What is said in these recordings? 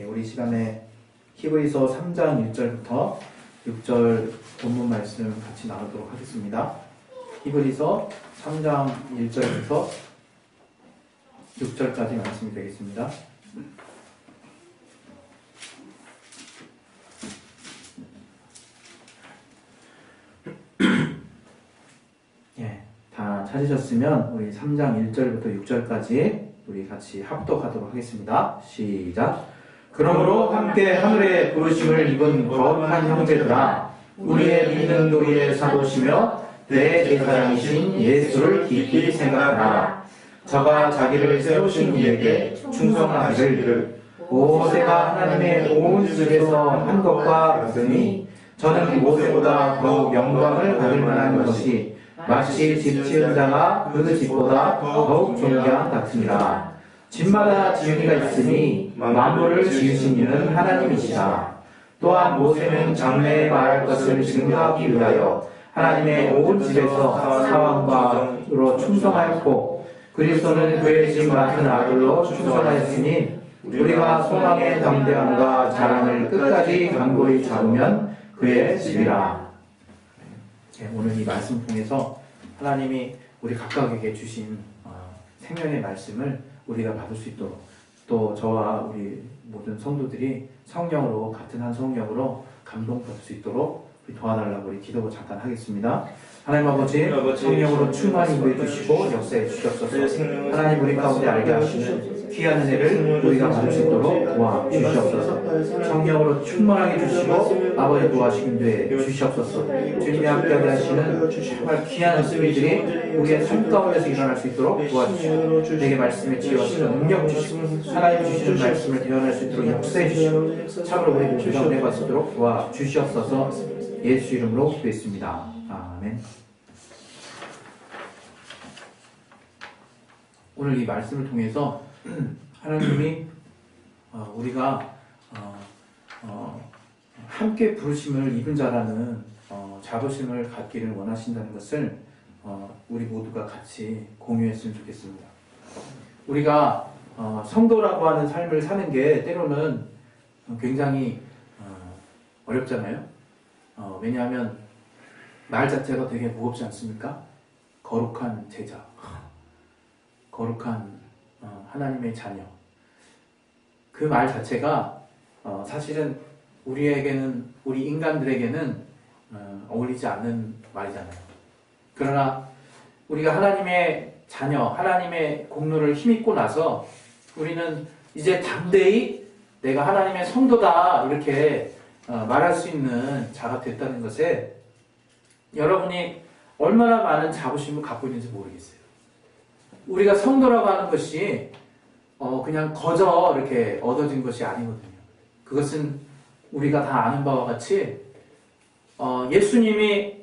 예, 우리 시간에 히브리서 3장 1절부터 6절 본문 말씀 같이 나누도록 하겠습니다. 히브리서 3장 1절부터 6절까지 말씀이 되겠습니다. 예, 다 찾으셨으면 우리 3장 1절부터 6절까지 우리 같이 합독하도록 하겠습니다. 시작. 그러므로 함께 하늘의 부르심을 입은 거룩한 형제들아 우리의 믿는 우리의 사도시며 내 제사장이신 예수를 깊이 생각하라. 저가 자기를 세우신 이에게 충성하시기를 모세가 하나님의 온 집에서 한 것과 같으니 저는 모세보다 더욱 영광을 받을 만한 것이 마치 집 지은 자가 그 집보다 더욱 존귀한 같으니라. 집마다 지은이가 있으니 만물을 지으신 이는 하나님이시라. 또한 모세는 장래에 말할 것을 증거하기 위하여 하나님의 온 집에서 사왕과로 충성하였고 그리스도는 그의 집 맡은 아들로 충성하였으니 우리가 소망의 담대함과 자랑을 끝까지 강고히 잡으면 그의 집이라. 네, 오늘 이 말씀 통해서 하나님이 우리 각각에게 주신 어, 생명의 말씀을 우리가 받을 수 있도록 또 저와 우리 모든 성도들이 성령으로 같은 한 성령으로 감동받을 수 있도록 우리 도와달라고 우리 기도 잠깐 하겠습니다. 하나님 아버지 성령으로 충만히 임해 주시고 역사해 주시옵소서. 하나님 우리 가운데 알게 하시는 귀한 은혜를 우리가 받을 수 있도록 도와 주시옵소서. 성령으로 충만하게 주시고 아버지 도와주심 되 주시옵소서. 주님이 함께하게 하시는 정말 귀한 은혜들이 우리의 삶 가운데서 일어날 수 있도록 도와주시고 내게 말씀에 지어지는 능력 주시고 하나님 주시는 말씀을 대언할 수 있도록 역사해 주시고 참으로 우리 모두 가운데 갈수 있도록 도와 주시옵소서. 예수 이름으로 기도했습니다. 아멘. 오늘 이 말씀을 통해서 하나님이 어, 우리가 어, 어, 함께 부르심을 입은 자라는 어, 자부심을 갖기를 원하신다는 것을 어, 우리 모두가 같이 공유했으면 좋겠습니다. 우리가 어, 성도라고 하는 삶을 사는 게 때로는 굉장히 어, 어렵잖아요. 어, 왜냐하면 말 자체가 되게 무겁지 않습니까? 거룩한 제자, 거룩한 어, 하나님의 자녀. 그 말 자체가 어, 사실은 우리에게는 우리 인간들에게는 어, 어울리지 않는 말이잖아요. 그러나 우리가 하나님의 자녀, 하나님의 공로를 힘입고 나서 우리는 이제 담대히 내가 하나님의 성도다 이렇게 어, 말할 수 있는 자가 됐다는 것에 여러분이 얼마나 많은 자부심을 갖고 있는지 모르겠어요. 우리가 성도라고 하는 것이 어, 그냥 거저 이렇게 얻어진 것이 아니거든요. 그것은 우리가 다 아는 바와 같이 어, 예수님이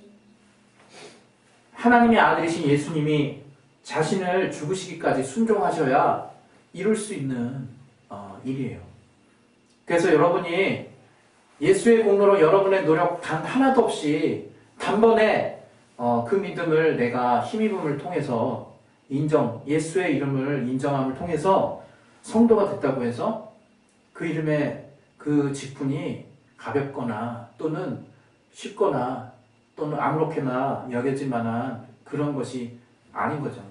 하나님의 아들이신 예수님이 자신을 죽으시기까지 순종하셔야 이룰 수 있는 어, 일이에요. 그래서 여러분이 예수의 공로로 여러분의 노력 단 하나도 없이 단번에 어, 그 믿음을 내가 힘입음을 통해서 인정, 예수의 이름을 인정함을 통해서 성도가 됐다고 해서 그 이름의 그 직분이 가볍거나 또는 쉽거나 또는 아무렇게나 여겨질 만한 그런 것이 아닌 거죠.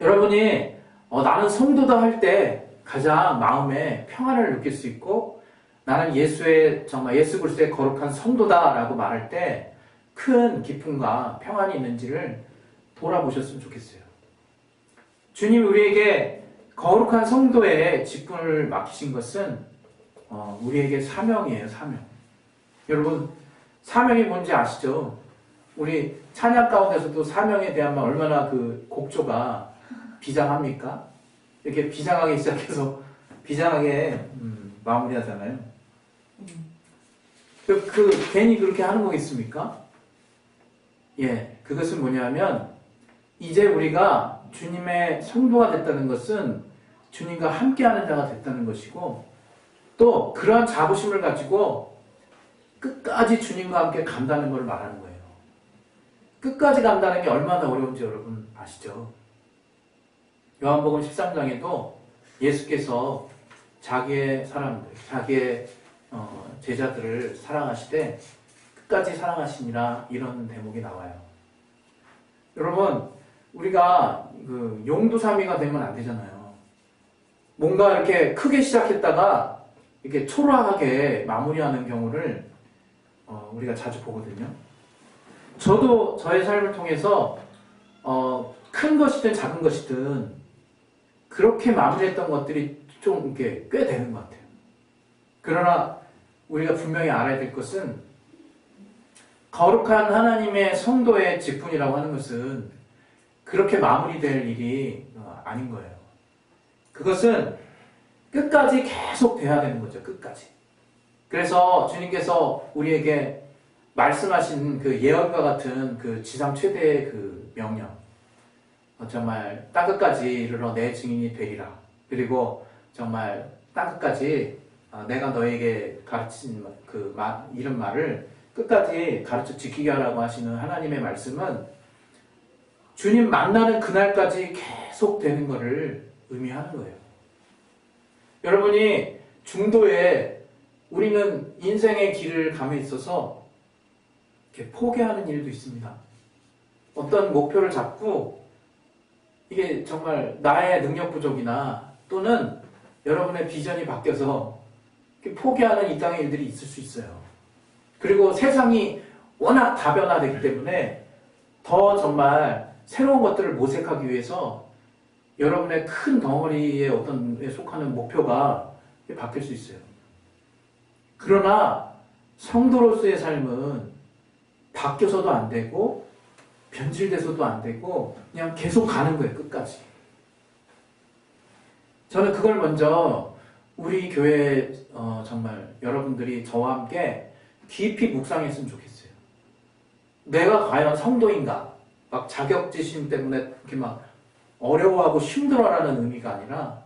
여러분이 어, 나는 성도다 할 때 가장 마음에 평안을 느낄 수 있고 나는 예수의 정말 예수 그리스도의 거룩한 성도다라고 말할 때 큰 기쁨과 평안이 있는지를 돌아보셨으면 좋겠어요. 주님 우리에게 거룩한 성도의 직분을 맡기신 것은 어, 우리에게 사명이에요, 사명. 여러분 사명이 뭔지 아시죠? 우리 찬양 가운데서도 사명에 대한 말 얼마나 그 곡조가 비장합니까? 이렇게 비장하게 시작해서 비장하게 음, 마무리하잖아요. 그, 그 괜히 그렇게 하는 거겠습니까? 예, 그것은 뭐냐면 이제 우리가 주님의 성도가 됐다는 것은 주님과 함께하는 자가 됐다는 것이고 또 그러한 자부심을 가지고 끝까지 주님과 함께 간다는 걸 말하는 거예요. 끝까지 간다는 게 얼마나 어려운지 여러분 아시죠? 요한복음 13장에도 예수께서 자기의 사람들, 자기의 어, 제자들을 사랑하시되 끝까지 사랑하시니라 이런 대목이 나와요. 여러분, 우리가 그 용두사미가 되면 안 되잖아요. 뭔가 이렇게 크게 시작했다가 이렇게 초라하게 마무리하는 경우를 어, 우리가 자주 보거든요. 저도 저의 삶을 통해서 어, 큰 것이든 작은 것이든 그렇게 마무리했던 것들이 좀 이렇게 꽤 되는 것 같아요. 그러나 우리가 분명히 알아야 될 것은 거룩한 하나님의 성도의 직분이라고 하는 것은 그렇게 마무리될 일이 어, 아닌 거예요. 그것은 끝까지 계속 돼야 되는 거죠. 끝까지. 그래서 주님께서 우리에게 말씀하신 그 예언과 같은 그 지상 최대의 그 명령. 어, 정말 땅끝까지 이르러 내 증인이 되리라. 그리고 정말 땅끝까지 어, 내가 너에게 가르친 그 말, 이런 말을 끝까지 가르쳐 지키게 하라고 하시는 하나님의 말씀은 주님 만나는 그날까지 계속 되는 것을 의미하는 거예요. 여러분이 중도에 우리는 인생의 길을 감에 있어서 이렇게 포기하는 일도 있습니다. 어떤 목표를 잡고 이게 정말 나의 능력 부족이나 또는 여러분의 비전이 바뀌어서 포기하는 이 땅의 일들이 있을 수 있어요. 그리고 세상이 워낙 다변화되기 때문에 더 정말 새로운 것들을 모색하기 위해서 여러분의 큰 덩어리의 어떤 에 속하는 목표가 바뀔 수 있어요. 그러나 성도로서의 삶은 바뀌어서도 안 되고 변질돼서도 안 되고 그냥 계속 가는 거예요 끝까지. 저는 그걸 먼저 우리 교회 어, 정말 여러분들이 저와 함께 깊이 묵상했으면 좋겠어요. 내가 과연 성도인가? 막 자격지심 때문에 이렇게 막 어려워하고 힘들어라는 의미가 아니라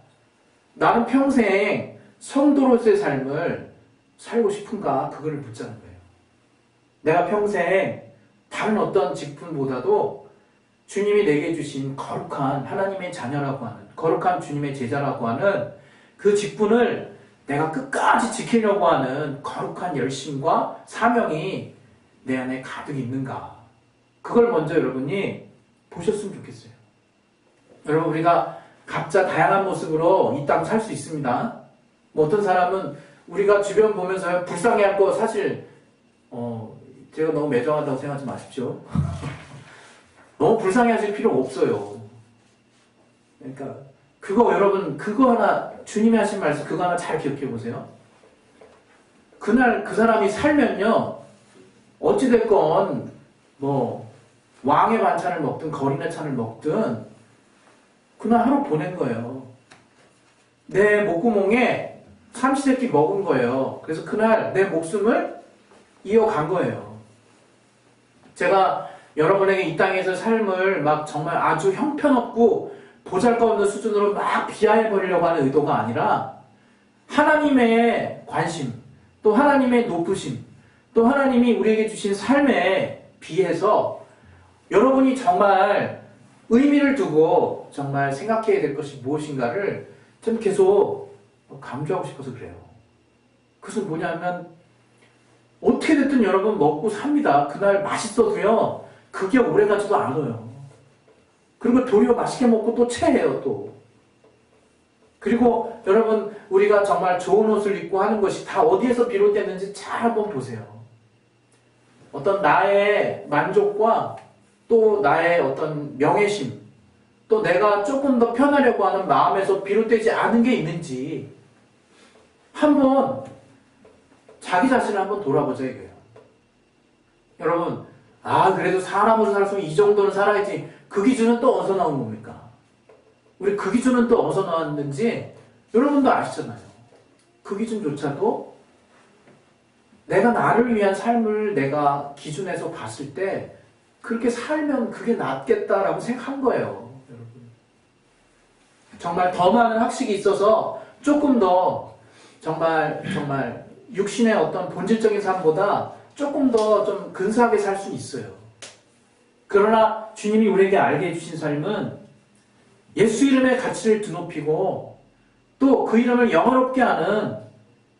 나는 평생 성도로서의 삶을 살고 싶은가? 그거를 묻자는 거예요. 내가 평생 다른 어떤 직분보다도 주님이 내게 주신 거룩한 하나님의 자녀라고 하는 거룩한 주님의 제자라고 하는 그 직분을 내가 끝까지 지키려고 하는 거룩한 열심과 사명이 내 안에 가득 있는가? 그걸 먼저 여러분이 보셨으면 좋겠어요. 여러분 우리가 각자 다양한 모습으로 이 땅 살 수 있습니다. 뭐 어떤 사람은 우리가 주변 보면서 불쌍해할 거 사실 어 제가 너무 매정하다고 생각하지 마십시오. 너무 불쌍해하실 필요 없어요. 그러니까 그거 여러분 그거 하나 주님이 하신 말씀 그거 하나 잘 기억해 보세요. 그날 그 사람이 살면요 어찌 됐건 뭐 왕의 반찬을 먹든 거린의 찬을 먹든 그날 하루 보낸 거예요. 내 목구멍에 삼시세끼 먹은 거예요. 그래서 그날 내 목숨을 이어간 거예요. 제가 여러분에게 이 땅에서 삶을 막 정말 아주 형편없고 보잘것없는 수준으로 막 비하해 버리려고 하는 의도가 아니라 하나님의 관심, 또 하나님의 높으심, 또 하나님이 우리에게 주신 삶에 비해서 여러분이 정말 의미를 두고 정말 생각해야 될 것이 무엇인가를 좀 계속 강조하고 싶어서 그래요. 그것은 뭐냐면 어떻게 됐든 여러분 먹고 삽니다. 그날 맛있어도요. 그게 오래가지도 않아요. 그리고 도리어 맛있게 먹고 또 체해요 또. 그리고 여러분 우리가 정말 좋은 옷을 입고 하는 것이 다 어디에서 비롯됐는지 잘 한번 보세요. 어떤 나의 만족과 또 나의 어떤 명예심, 또 내가 조금 더 편하려고 하는 마음에서 비롯되지 않은 게 있는지 한번 자기 자신을 한번 돌아보자 이거예요. 여러분, 아 그래도 사람으로 살았으면 이 정도는 살아야지. 그 기준은 또 어디서 나온 겁니까? 우리 그 기준은 또 어디서 나왔는지 여러분도 아시잖아요. 그 기준조차도 내가 나를 위한 삶을 내가 기준에서 봤을 때 그렇게 살면 그게 낫겠다라고 생각한 거예요. 정말 더 많은 학식이 있어서 조금 더 정말 정말 육신의 어떤 본질적인 삶보다 조금 더 좀 근사하게 살 수는 있어요. 그러나 주님이 우리에게 알게 해주신 삶은 예수 이름의 가치를 드높이고 또 그 이름을 영화롭게 하는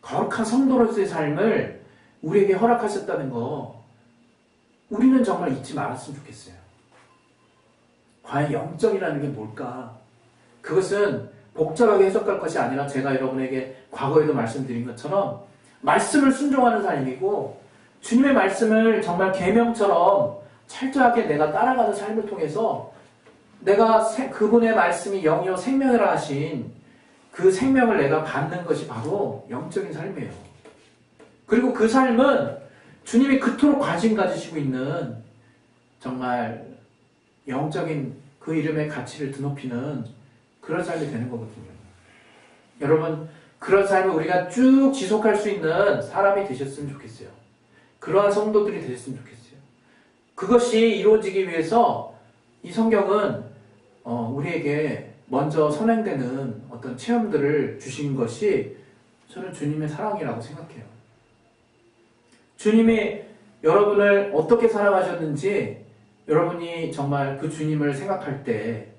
거룩한 성도로서의 삶을 우리에게 허락하셨다는 거 우리는 정말 잊지 말았으면 좋겠어요. 과연 영적이라는 게 뭘까? 그것은 복잡하게 해석할 것이 아니라 제가 여러분에게 과거에도 말씀드린 것처럼 말씀을 순종하는 삶이고 주님의 말씀을 정말 계명처럼 철저하게 내가 따라가는 삶을 통해서 내가 세- 그분의 말씀이 영이요 생명이라 하신 그 생명을 내가 받는 것이 바로 영적인 삶이에요. 그리고 그 삶은 주님이 그토록 관심 가지시고 있는 정말 영적인 그 이름의 가치를 드높이는 그런 삶이 되는 거거든요. 여러분, 그런 삶을 우리가 쭉 지속할 수 있는 사람이 되셨으면 좋겠어요. 그러한 성도들이 되셨으면 좋겠어요. 그것이 이루어지기 위해서 이 성경은 어, 우리에게 먼저 선행되는 어떤 체험들을 주신 것이 저는 주님의 사랑이라고 생각해요. 주님이 여러분을 어떻게 사랑하셨는지 여러분이 정말 그 주님을 생각할 때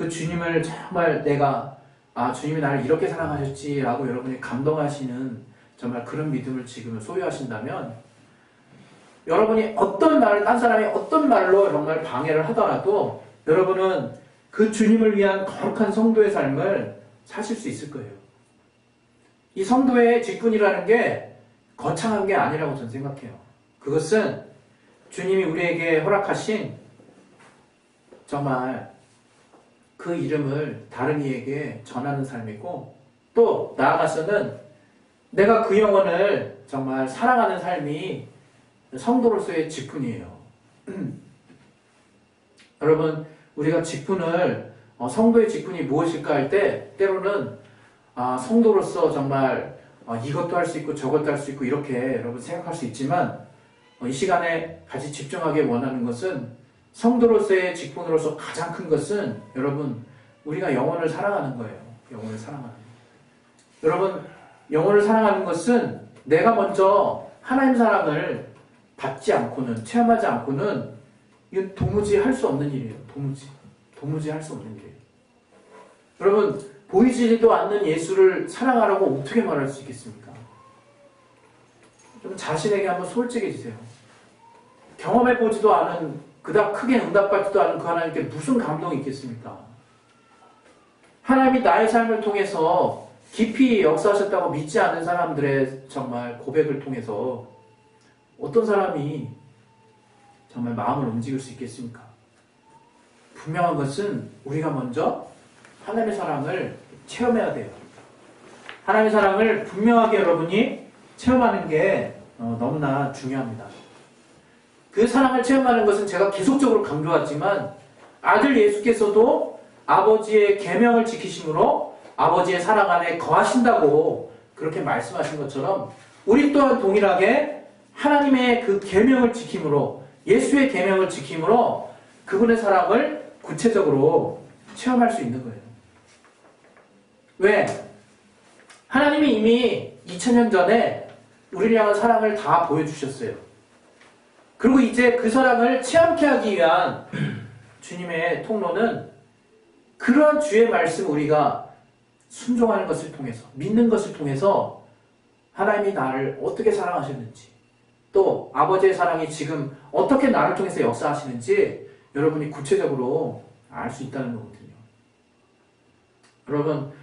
그 주님을 정말 내가 아 주님이 나를 이렇게 사랑하셨지라고 여러분이 감동하시는 정말 그런 믿음을 지금 소유하신다면 여러분이 어떤 말을 딴 사람이 어떤 말로 정말 방해를 하더라도 여러분은 그 주님을 위한 거룩한 성도의 삶을 사실 수 있을 거예요. 이 성도의 직분이라는 게 거창한 게 아니라고 저는 생각해요. 그것은 주님이 우리에게 허락하신 정말 그 이름을 다른 이에게 전하는 삶이고 또 나아가서는 내가 그 영혼을 정말 사랑하는 삶이 성도로서의 직분이에요. 여러분, 우리가 직분을, 어, 성도의 직분이 무엇일까 할 때, 때로는, 아, 성도로서 정말, 어, 이것도 할 수 있고 저것도 할 수 있고 이렇게 여러분 생각할 수 있지만, 어, 이 시간에 같이 집중하게 원하는 것은, 성도로서의 직분으로서 가장 큰 것은, 여러분, 우리가 영혼을 사랑하는 거예요. 영혼을 사랑하는. 여러분, 영혼을 사랑하는 것은 내가 먼저 하나님 사랑을 받지 않고는, 체험하지 않고는, 이건 도무지 할 수 없는 일이에요. 도무지. 도무지 할 수 없는 일이에요. 여러분, 보이지도 않는 예수를 사랑하라고 어떻게 말할 수 있겠습니까? 좀 자신에게 한번 솔직해지세요. 경험해보지도 않은, 그닥 크게 응답받지도 않은 그 하나님께 무슨 감동이 있겠습니까? 하나님이 나의 삶을 통해서 깊이 역사하셨다고 믿지 않는 사람들의 정말 고백을 통해서 어떤 사람이 정말 마음을 움직일 수 있겠습니까? 분명한 것은 우리가 먼저 하나님의 사랑을 체험해야 돼요. 하나님의 사랑을 분명하게 여러분이 체험하는 게 어, 너무나 중요합니다. 그 사랑을 체험하는 것은 제가 계속적으로 강조하지만 아들 예수께서도 아버지의 계명을 지키심으로 아버지의 사랑 안에 거하신다고 그렇게 말씀하신 것처럼 우리 또한 동일하게 하나님의 그 계명을 지킴으로 예수의 계명을 지킴으로 그분의 사랑을 구체적으로 체험할 수 있는 거예요. 왜? 하나님이 이미 2000년 전에 우리를 향한 사랑을 다 보여주셨어요. 그리고 이제 그 사랑을 체험케 하기 위한 주님의 통로는 그러한 주의 말씀 우리가 순종하는 것을 통해서, 믿는 것을 통해서 하나님이 나를 어떻게 사랑하셨는지, 또 아버지의 사랑이 지금 어떻게 나를 통해서 역사하시는지 여러분이 구체적으로 알 수 있다는 거거든요. 여러분,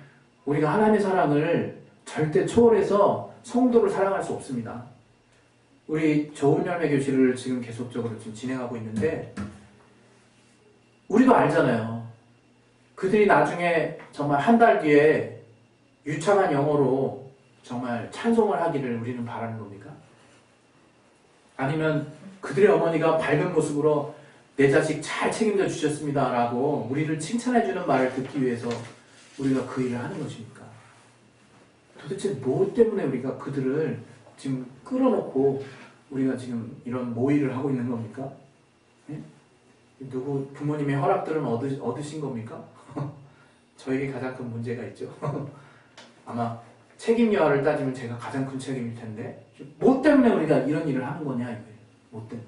우리가 하나님의 사랑을 절대 초월해서 성도를 사랑할 수 없습니다. 우리 좋은 열매 교실을 지금 계속적으로 지금 진행하고 있는데 우리도 알잖아요. 그들이 나중에 정말 한 달 뒤에 유창한 영어로 정말 찬송을 하기를 우리는 바라는 겁니까? 아니면 그들의 어머니가 밝은 모습으로 내 자식 잘 책임져 주셨습니다라고 우리를 칭찬해 주는 말을 듣기 위해서 우리가 그 일을 하는 것입니까? 도대체 뭐 때문에 우리가 그들을 지금 끌어놓고 우리가 지금 이런 모의를 하고 있는 겁니까? 예? 누구 부모님의 허락들은 얻으, 얻으신 겁니까? 저에게 가장 큰 문제가 있죠. 아마 책임 여하를 따지면 제가 가장 큰 책임일 텐데 뭐 때문에 우리가 이런 일을 하는 거냐 이거예요. 뭐 때문에?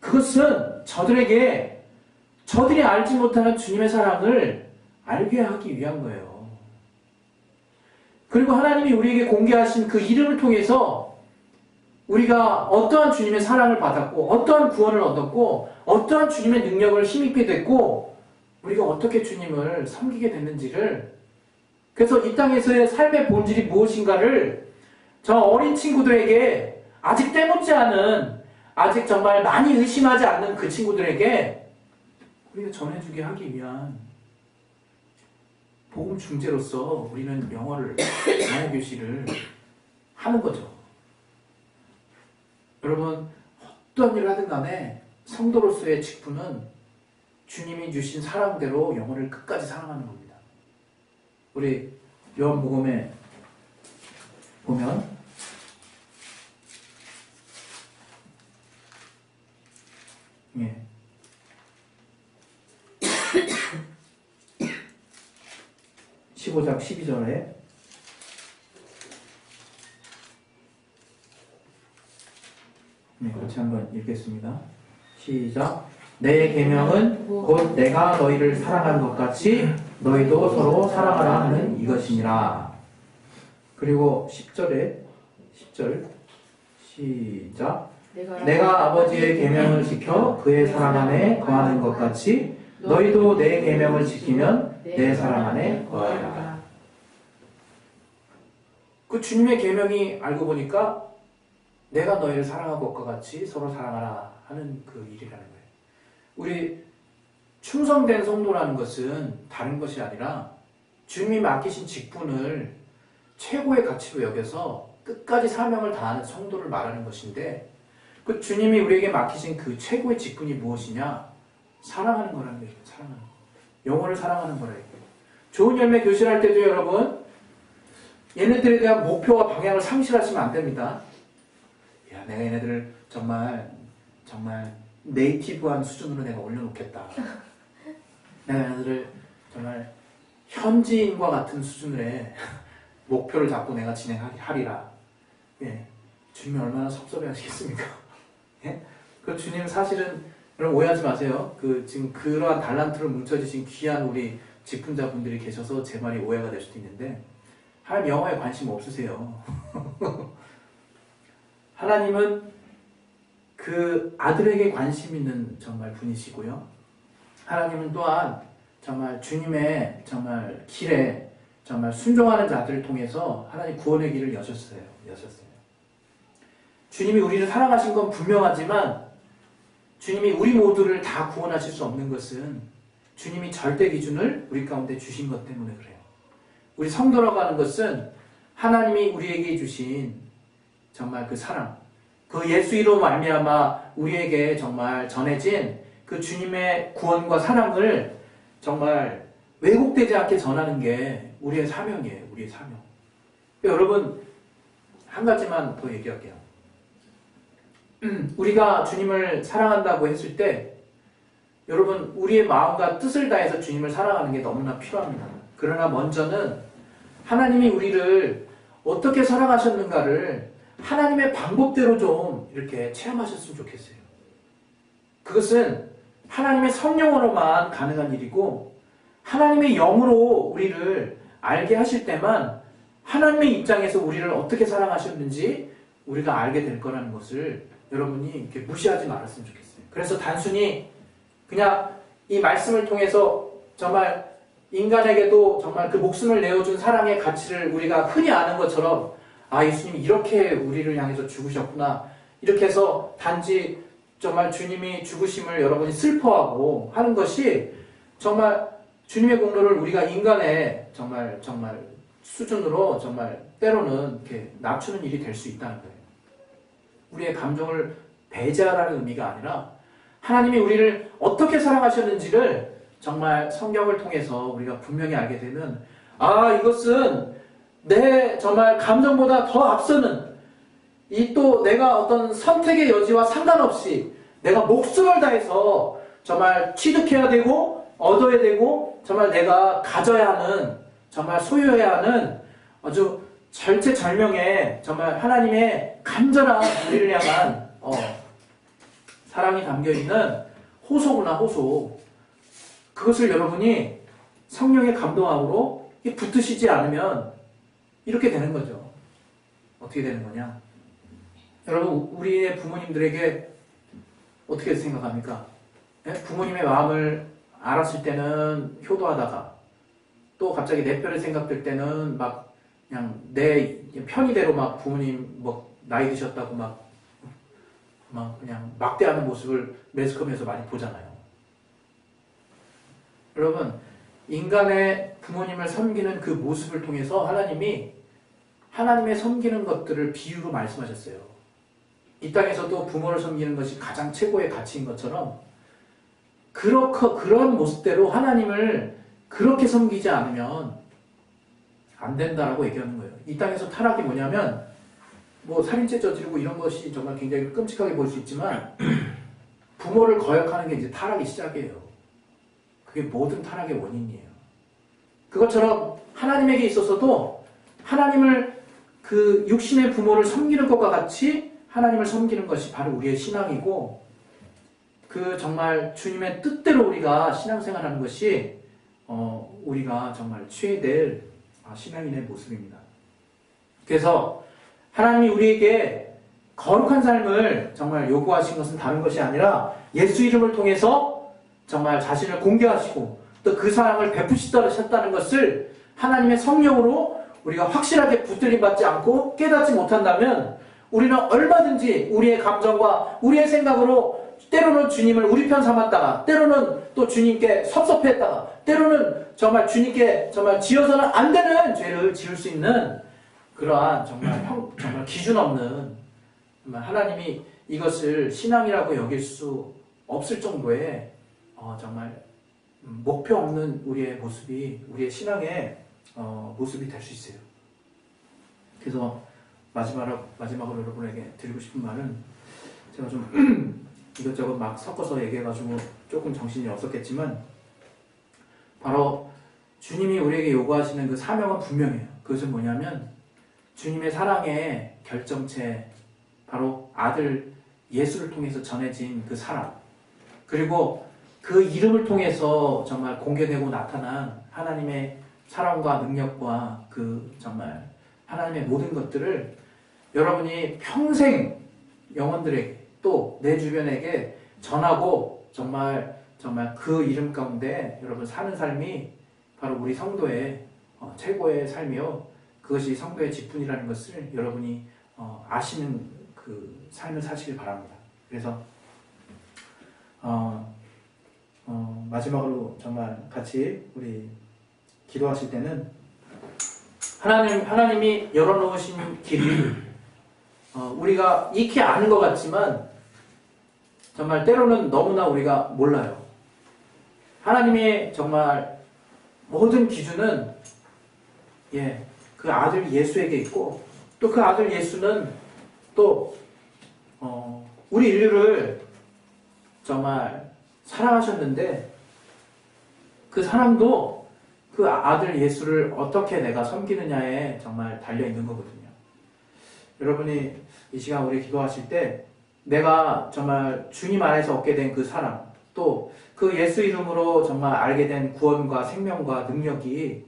그것은 저들에게 저들이 알지 못하는 주님의 사랑을 알게 하기 위한 거예요. 그리고 하나님이 우리에게 공개하신 그 이름을 통해서 우리가 어떠한 주님의 사랑을 받았고 어떠한 구원을 얻었고 어떠한 주님의 능력을 힘입게 됐고 우리가 어떻게 주님을 섬기게 됐는지를 그래서 이 땅에서의 삶의 본질이 무엇인가를 저 어린 친구들에게 아직 때묻지 않은 아직 정말 많이 의심하지 않는 그 친구들에게 우리가 전해주게 하기 위한 복음 중재로서 우리는 영어를 영어 교실을 하는 거죠. 여러분 어떤 일을 하든 간에 성도로서의 직분은 주님이 주신 사랑대로 영혼을 끝까지 사랑하는 겁니다. 우리 요한복음에 보면 예. (15장 12절에) 네, 같이 한번 읽겠습니다. 시작. 내 계명은 곧 내가 너희를 사랑한 것 같이 너희도 서로 사랑하라 하는 이것이니라. 그리고 10절에 10절 시작. 내가 아버지의 계명을 지켜 그의 사랑 안에 거하는 것 같이 너희도 내 계명을 지키면 내 사랑 안에 거하리라. 그 주님의 계명이 알고 보니까 내가 너희를 사랑한 것과 같이 서로 사랑하라 하는 그 일이라는 거예요. 우리 충성된 성도라는 것은 다른 것이 아니라 주님이 맡기신 직분을 최고의 가치로 여겨서 끝까지 사명을 다하는 성도를 말하는 것인데 그 주님이 우리에게 맡기신 그 최고의 직분이 무엇이냐? 사랑하는 거라는 거예요. 사랑하는 거. 영혼을 사랑하는 거래요. 좋은 열매 교실할 때도 여러분 얘네들에 대한 목표와 방향을 상실하시면 안 됩니다. 야, 내가 얘네들을 정말 정말 네이티브한 수준으로 내가 올려놓겠다. 내가 얘네들을 정말 현지인과 같은 수준의 목표를 잡고 내가 진행하리라. 예, 주님이 얼마나 섭섭해 하시겠습니까? 예? 그 주님 사실은 여러분 오해하지 마세요. 그 지금 그러한 달란트로 뭉쳐지신 귀한 우리 직분자분들이 계셔서 제 말이 오해가 될 수도 있는데 하나님 영어에 관심 없으세요. 하나님은 그 아들에게 관심 있는 정말 분이시고요. 하나님은 또한 정말 주님의 정말 길에 정말 순종하는 자들을 통해서 하나님 구원의 길을 여셨어요. 여셨어요. 주님이 우리를 사랑하신 건 분명하지만 주님이 우리 모두를 다 구원하실 수 없는 것은 주님이 절대 기준을 우리 가운데 주신 것 때문에 그래요. 우리 성도라고 하는 것은 하나님이 우리에게 주신 정말 그 사랑, 그 예수 이로 말미암아 우리에게 정말 전해진 그 주님의 구원과 사랑을 정말 왜곡되지 않게 전하는 게 우리의 사명이에요. 우리의 사명. 여러분 한 가지만 더 얘기할게요. 우리가 주님을 사랑한다고 했을 때 여러분 우리의 마음과 뜻을 다해서 주님을 사랑하는 게 너무나 필요합니다. 그러나 먼저는 하나님이 우리를 어떻게 사랑하셨는가를 하나님의 방법대로 좀 이렇게 체험하셨으면 좋겠어요. 그것은 하나님의 성령으로만 가능한 일이고 하나님의 영으로 우리를 알게 하실 때만 하나님의 입장에서 우리를 어떻게 사랑하셨는지 우리가 알게 될 거라는 것을 여러분이 이렇게 무시하지 말았으면 좋겠어요. 그래서 단순히 그냥 이 말씀을 통해서 정말 인간에게도 정말 그 목숨을 내어준 사랑의 가치를 우리가 흔히 아는 것처럼 아, 예수님이 이렇게 우리를 향해서 죽으셨구나. 이렇게 해서 단지 정말 주님이 죽으심을 여러분이 슬퍼하고 하는 것이 정말 주님의 공로를 우리가 인간의 정말 정말 수준으로 정말 때로는 이렇게 낮추는 일이 될 수 있다는 거예요. 우리의 감정을 배제하라는 의미가 아니라 하나님이 우리를 어떻게 사랑하셨는지를 정말 성경을 통해서 우리가 분명히 알게 되면 아 이것은 내 정말 감정보다 더 앞서는 이 또 내가 어떤 선택의 여지와 상관없이 내가 목숨을 다해서 정말 취득해야 되고 얻어야 되고 정말 내가 가져야 하는 정말 소유해야 하는 아주 절체절명의 정말 하나님의 간절한 우리를 향한 어, 사랑이 담겨 있는 호소구나 호소. 그것을 여러분이 성령의 감동함으로 붙으시지 않으면 이렇게 되는 거죠. 어떻게 되는 거냐? 여러분, 우리의 부모님들에게 어떻게 생각합니까? 예? 부모님의 마음을 알았을 때는 효도하다가 또 갑자기 내 편을 생각될 때는 막 그냥 내 편의대로 막 부모님 뭐 나이 드셨다고 막, 막 그냥 막대하는 모습을 매스컴에서 많이 보잖아요. 여러분, 인간의 부모님을 섬기는 그 모습을 통해서 하나님이 하나님의 섬기는 것들을 비유로 말씀하셨어요. 이 땅에서도 부모를 섬기는 것이 가장 최고의 가치인 것처럼 그렇고 그런 모습대로 하나님을 그렇게 섬기지 않으면 안 된다라고 얘기하는 거예요. 이 땅에서 타락이 뭐냐면 뭐 살인죄 저지르고 이런 것이 정말 굉장히 끔찍하게 보일 수 있지만 부모를 거역하는 게 이제 타락의 시작이에요. 그게 모든 타락의 원인이에요. 그것처럼 하나님에게 있어서도 하나님을 그 육신의 부모를 섬기는 것과 같이 하나님을 섬기는 것이 바로 우리의 신앙이고 그 정말 주님의 뜻대로 우리가 신앙생활하는 것이 어, 우리가 정말 취해야 될 아, 신앙인의 모습입니다. 그래서 하나님이 우리에게 거룩한 삶을 정말 요구하신 것은 다른 것이 아니라 예수 이름을 통해서 정말 자신을 공개하시고 또 그 사랑을 베푸시다는 것을 하나님의 성령으로 우리가 확실하게 붙들림 받지 않고 깨닫지 못한다면 우리는 얼마든지 우리의 감정과 우리의 생각으로 때로는 주님을 우리 편 삼았다가 때로는 또 주님께 섭섭했다가 때로는 정말 주님께 정말 지어서는 안 되는 죄를 지을 수 있는 그러한 정말 형, 정말 기준 없는 정말 하나님이 이것을 신앙이라고 여길 수 없을 정도의 어, 정말 목표 없는 우리의 모습이 우리의 신앙의 어, 모습이 될 수 있어요. 그래서 마지막으로, 마지막으로 여러분에게 드리고 싶은 말은 제가 좀 이것저것 막 섞어서 얘기해가지고 조금 정신이 없었겠지만 바로 주님이 우리에게 요구하시는 그 사명은 분명해요. 그것은 뭐냐면 주님의 사랑의 결정체 바로 아들 예수를 통해서 전해진 그 사랑 그리고 그 이름을 통해서 정말 공개되고 나타난 하나님의 사랑과 능력과 그 정말 하나님의 모든 것들을 여러분이 평생 영혼들에게 또 내 주변에게 전하고 정말 정말 그 이름 가운데 여러분 사는 삶이 바로 우리 성도의 어, 최고의 삶이요 그것이 성도의 직분이라는 것을 여러분이 어, 아시는 그 삶을 사시길 바랍니다. 그래서 어, 어, 마지막으로 정말 같이 우리 기도하실 때는 하나님 하나님이 열어놓으신 길이 어, 우리가 익히 아는 것 같지만 정말 때로는 너무나 우리가 몰라요. 하나님의 정말 모든 기준은 예, 그 아들 예수에게 있고 또 그 아들 예수는 또 어, 우리 인류를 정말 사랑하셨는데 그 사랑도 그 아들 예수를 어떻게 내가 섬기느냐에 정말 달려 있는 거거든요. 여러분이 이 시간 우리 기도하실 때 내가 정말 주님 안에서 얻게 된 그 사랑, 또 그 예수 이름으로 정말 알게 된 구원과 생명과 능력이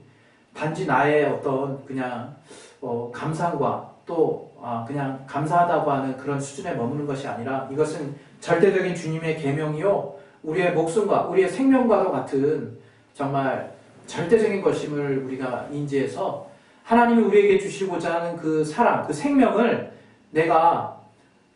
단지 나의 어떤 그냥 어, 감상과 또 아, 그냥 감사하다고 하는 그런 수준에 머무는 것이 아니라 이것은 절대적인 주님의 계명이요 우리의 목숨과 우리의 생명과도 같은 정말 절대적인 것임을 우리가 인지해서 하나님이 우리에게 주시고자 하는 그 사랑, 그 생명을 내가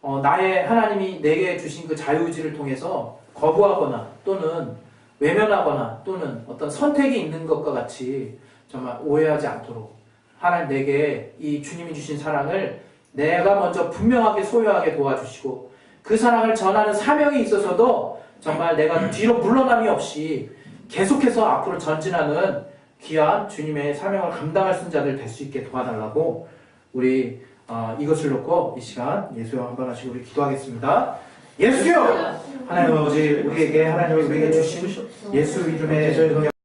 어, 나의 하나님이 내게 주신 그 자유의지를 통해서 거부하거나 또는 외면하거나 또는 어떤 선택이 있는 것과 같이 정말 오해하지 않도록 하나님 내게 이 주님이 주신 사랑을 내가 먼저 분명하게 소유하게 도와주시고 그 사랑을 전하는 사명이 있어서도 정말 내가 뒤로 물러남이 없이 계속해서 앞으로 전진하는 귀한 주님의 사명을 감당할 수 있는 자들 될 수 있게 도와달라고 우리 어, 이것을 놓고 이 시간 예수여 한번 하시고 우리 기도하겠습니다. 예수여! 하나님 아버지 우리에게 하나님이 우리에게 주신 예수 이름의